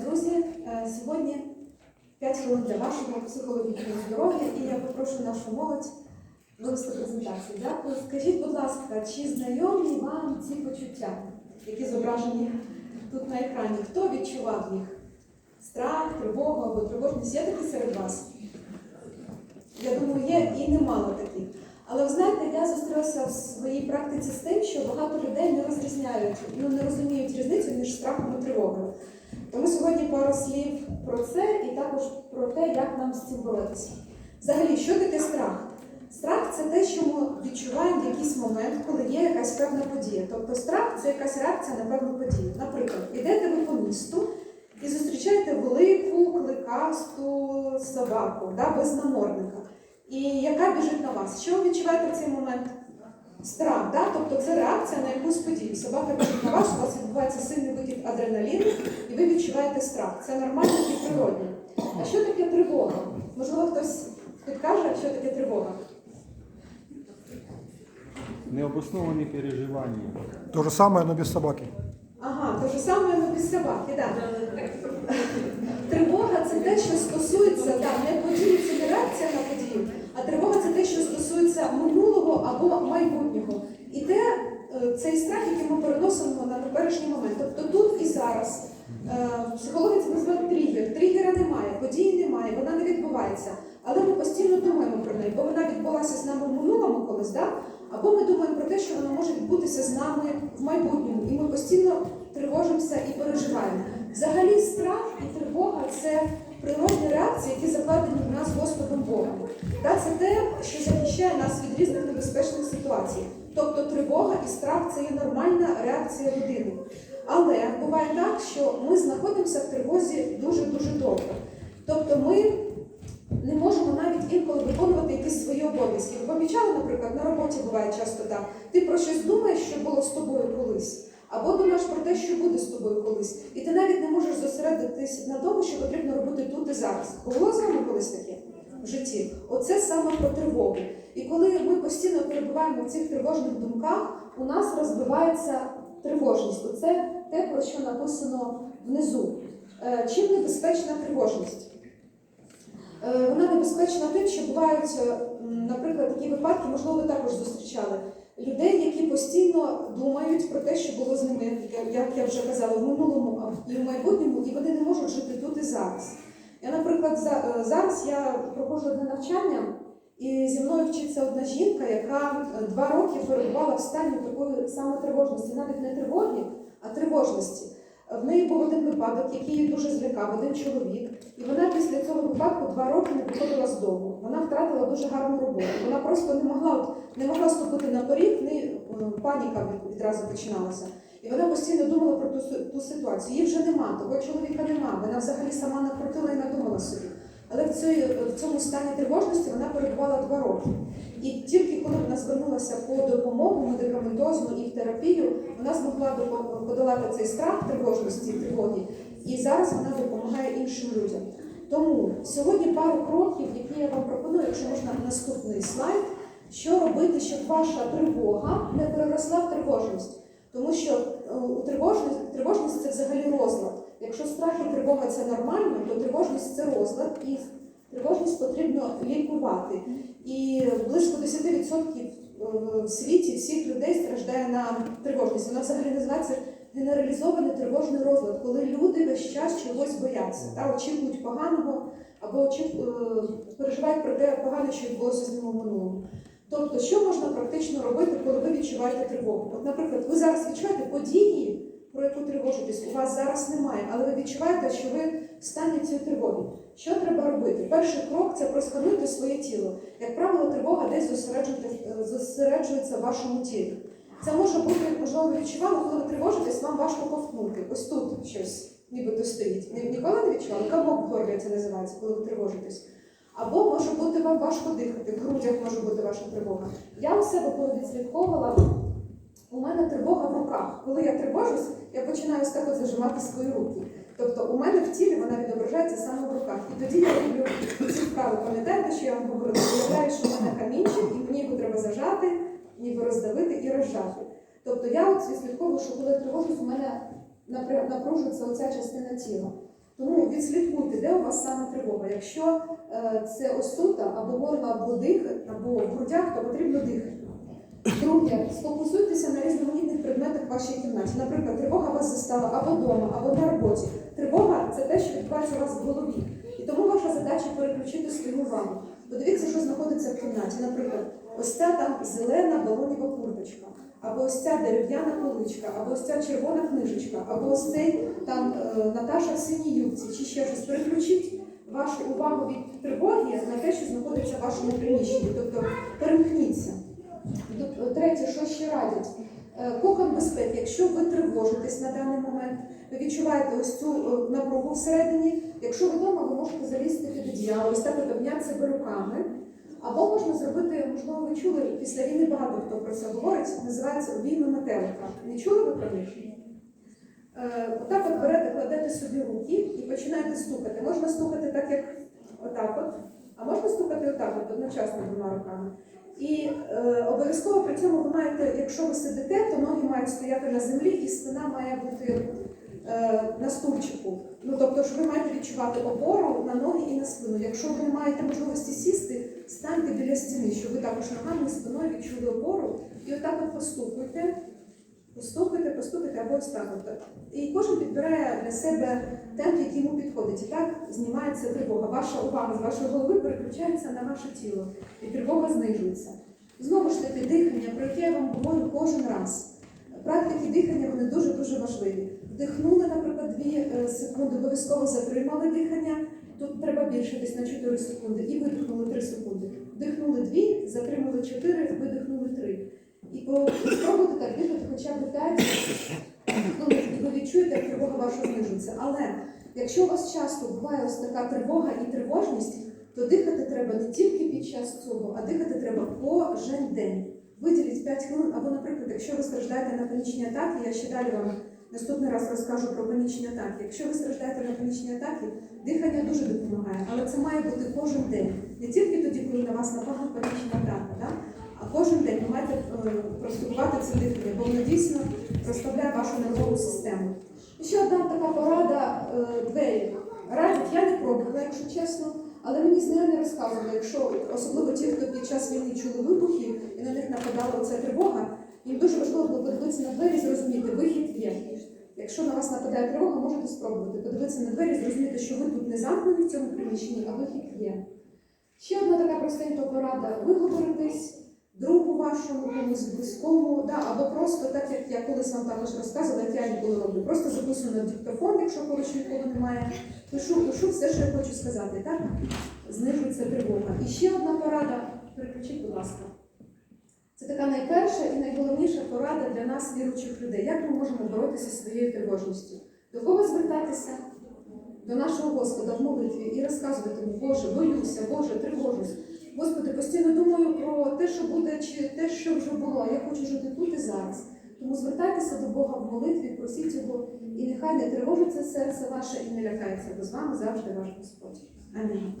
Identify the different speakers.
Speaker 1: друзі, е, сьогодні 5 хвилин для вашого психологічного здоров'я, і я попрошу нашу молодь вивести презентацію. Дякую. Скажіть, будь ласка, чи знайомі вам ці почуття, які зображені тут на екрані? Хто відчував їх? Страх, тривогу або тривожність? Є такі серед вас? Я думаю, є і немало таких. Але ви знаєте, я зустрілася в своїй практиці з тим, що багато людей не розрізняють, ну не розуміють різницю між страхом і тривогою. Тому сьогодні пару слів про це і також про те, як нам з цим боротися. Взагалі, що таке страх? Страх це те, що ми відчуваємо в якийсь момент, коли є якась певна подія. Тобто страх це якась реакція на певну подію. Наприклад, йдете ви по місту і зустрічаєте велику кликасту собаку да, без намордника. І яка біжить на вас? Що ви відчуваєте в цей момент? Страх, да? тобто це реакція на якусь подію. Собака біжить на вас, у вас відбувається сильний вихід адреналіну, і ви відчуваєте страх. Це нормально і природно. А що таке тривога? Можливо, хтось підкаже, що таке тривога?
Speaker 2: Необосновані переживання.
Speaker 3: То же самое, но без собаки.
Speaker 1: Ага, те ж саме ну, без собаки, так. Тривога це те, що стосується да, не події, це не реакція на подію, а тривога це те, що стосується минулого або майбутнього. І те, е, цей страх, який ми переносимо на теперішній момент. Тобто тут і зараз. Е, В це називають тригер. Тригера немає, події немає, вона не відбувається. Але ми постійно думаємо про неї, бо вона відбулася з нами в минулому колись, да? або ми думаємо про те, що вона може відбутися з нами в майбутньому. І ми постійно тривожимося і переживаємо. Взагалі, страх і тривога це природні реакції, які закладені в нас Господом Богом. Да, Це те, що захищає нас від різних небезпечних ситуацій. Тобто тривога і страх це є нормальна реакція людини. Але буває так, що ми знаходимося в тривозі дуже-дуже довго. Тобто ми не можемо навіть інколи виконувати якісь свої обов'язки. Ви помічали, наприклад, на роботі буває часто так. Ти про щось думаєш, що було з тобою колись, або думаєш про те, що буде з тобою колись. І ти навіть не можеш зосередитись на тому, що потрібно робити тут і зараз. Було з вами колись таке в житті? Оце саме про тривогу. І коли ми постійно перебуваємо в цих тривожних думках, у нас розвивається тривожність. Оце те, про що написано внизу. Е, Чим небезпечна тривожність? Е, Вона небезпечна тим, що бувають, е, наприклад, такі випадки, можливо, ви також зустрічали людей, які постійно думають про те, що було з ними, як я вже казала, в минулому і в майбутньому, і вони не можуть жити тут і зараз. Наприклад, е, зараз я проходжу одне навчання, і зі мною вчиться одна жінка, яка е, два роки перебувала в стані такої саме тривожності, навіть не тривоги, а тривожності. В неї був один випадок, який її дуже злякав, один чоловік. І вона після цього випадку два роки не виходила з дому. Вона втратила дуже гарну роботу. Вона просто не могла, не могла ступити на поріг, не, е, паніка відразу починалася. І вона постійно думала про ту, ту ситуацію. Її вже нема, того чоловіка нема. Вона взагалі сама накрутила і надумала собі. Але в, цій, в цьому стані тривожності вона перебувала два роки. І тільки коли вона звернулася по допомогу медикаментозну і в терапію, вона змогла подолати цей страх тривожності тривоги. І зараз вона допомагає іншим людям. Тому сьогодні пару кроків, які я вам пропоную, якщо можна наступний слайд, що робити, щоб ваша тривога не переросла в тривожність. Тому що е, у тривожність, тривожність це взагалі розлад. Якщо страх і тривога це нормально, то тривожність це розлад, і тривожність потрібно лікувати. І близько 10% в світі всіх людей страждає на тривожність. Вона взагалі називається генералізований тривожний розлад, коли люди весь час чогось бояться, та очікують поганого або очі- е, переживають про те погане, що відбулося з ними в минулому. Тобто, що можна практично робити, коли ви відчуваєте тривогу? От, наприклад, ви зараз відчуваєте події, про яку тривожитесь, у вас зараз немає, але ви відчуваєте, що ви в стані цієї тривоги. Що треба робити? Перший крок це проскануйте своє тіло. Як правило, тривога десь зосереджується- в вашому тілі. Це може бути, можливо, ви відчували, коли ви тривожитесь, вам важко ковтнути. Ось тут щось нібито стоїть. Ні- Ніколи не відчували? Камок горлі це називається, коли ви тривожитесь. Або може бути вам важко дихати, в грудях може бути ваша тривога. Я у себе, коли відслідковувала, у мене тривога в руках. Коли я тривожусь, я починаю ось так зажимати свої руки. Тобто у мене в тілі вона відображається саме в руках. І тоді я роблю ці вправи. Пам'ятаєте, що я вам говорила? Уявляю, що в мене камінчик, і мені його треба зажати, ніби роздавити і розжати. Тобто я от відслідковую, що коли тривожусь, у мене напружується оця частина тіла. Тому відслідкуйте, де у вас саме тривога. Якщо е, це ось тут, або горло, або дих, або в грудях, то потрібно дихати. Друге, сфокусуйтеся на різноманітних предметах в вашій кімнаті. Наприклад, тривога вас застала або вдома, або на роботі. Тривога це те, що відбувається у вас в голові. І тому ваша задача переключити свою увагу. Подивіться, що знаходиться в кімнаті. Наприклад, ось ця там зелена балоніва курточка, або ось ця дерев'яна поличка, або ось ця червона книжечка, або ось цей там е, Наташа в синій чи ще щось. Переключіть вашу увагу від тривоги на те, що знаходиться в вашому приміщенні. Тобто перемкніться. Третє, що ще радять? Е, Кокон безпеки. Якщо ви тривожитесь на даний момент, ви відчуваєте ось цю е, напругу всередині. Якщо вдома, ви можете залізти під одіяло, ось так себе руками. Або можна зробити, можливо, ви чули, після війни багато хто про це говорить, називається обійми метелика. Не чули ви про них? Е, Отак от берете, кладете собі руки і починаєте стукати. Можна стукати так, як отак от, а можна стукати отак от, одночасно двома руками. І е, обов'язково при цьому ви маєте, якщо ви сидите, то ноги мають стояти на землі і спина має бути е, на стульчику. Ну тобто, що ви маєте відчувати опору на ноги і на спину. Якщо ви не маєте можливості сісти, станьте біля стіни, щоб ви також ногами спиною відчули опору. І отак от постукуйте, постукуйте, постукуйте або ось. І кожен підбирає для себе темп, який йому підходить. І так знімається тривога. Ваша увага з вашої голови переключається на ваше тіло, і тривога знижується. Знову ж таки, дихання, про яке я вам говорю кожен раз. Практики дихання вони дуже дуже важливі. Вдихнули, наприклад, 2 секунди, обов'язково затримали дихання. Тут треба більше десь на 4 секунди. І видихнули 3 секунди. Вдихнули 2, затримали 4, видихнули 3. І спробуйте так дихати хоча б 5 хвилин, ви відчуєте, як тривога ваша знижується. Але якщо у вас часто буває ось така тривога і тривожність, то дихати треба не тільки під час цього, а дихати треба кожен день. Виділіть 5 хвилин, або, наприклад, якщо ви страждаєте на панічні атаки, я ще далі вам наступний раз розкажу про панічні атаки. Якщо ви страждаєте на панічні атаки, дихання дуже допомагає, але це має бути кожен день. Не тільки тоді, коли на вас напала панічна атака, да? а кожен день ви маєте е, практикувати це дихання, бо воно дійсно розслабляє вашу нервову систему. І ще одна така порада е, двері. Радять, я не пробувала, якщо чесно, але мені знайомі розказували, якщо особливо ті, хто під час війни чули вибухи і на них нападала оця тривога, їм дуже важливо було подивитися на двері і зрозуміти, вихід є. Якщо на вас нападає тривога, можете спробувати подивитися на двері зрозуміти, що ви тут не замкнені в цьому приміщенні, а вихід є. Ще одна така простенька порада: виговоритись другу вашому, комусь близькому, да, або просто так, як я колись вам також розказувала, як я ніколи роблю. Просто записую на диктофон, якщо поруч нікого немає. Пишу, пишу все, що я хочу сказати. Так? Знижується тривога. І ще одна порада. Переключіть, будь ласка. Це така найперша і найголовніша порада для нас, віруючих людей. Як ми можемо боротися зі своєю тривожністю? До кого звертатися? До нашого Господа в молитві і розказувати йому, Боже, боюся, Боже, тривожусь. Господи, постійно думаю про те, що буде, чи те, що вже було. Я хочу жити тут і зараз. Тому звертайтеся до Бога в молитві, просіть його, і нехай не тривожиться серце ваше і не лякається, бо з вами завжди ваш Господь. Амінь.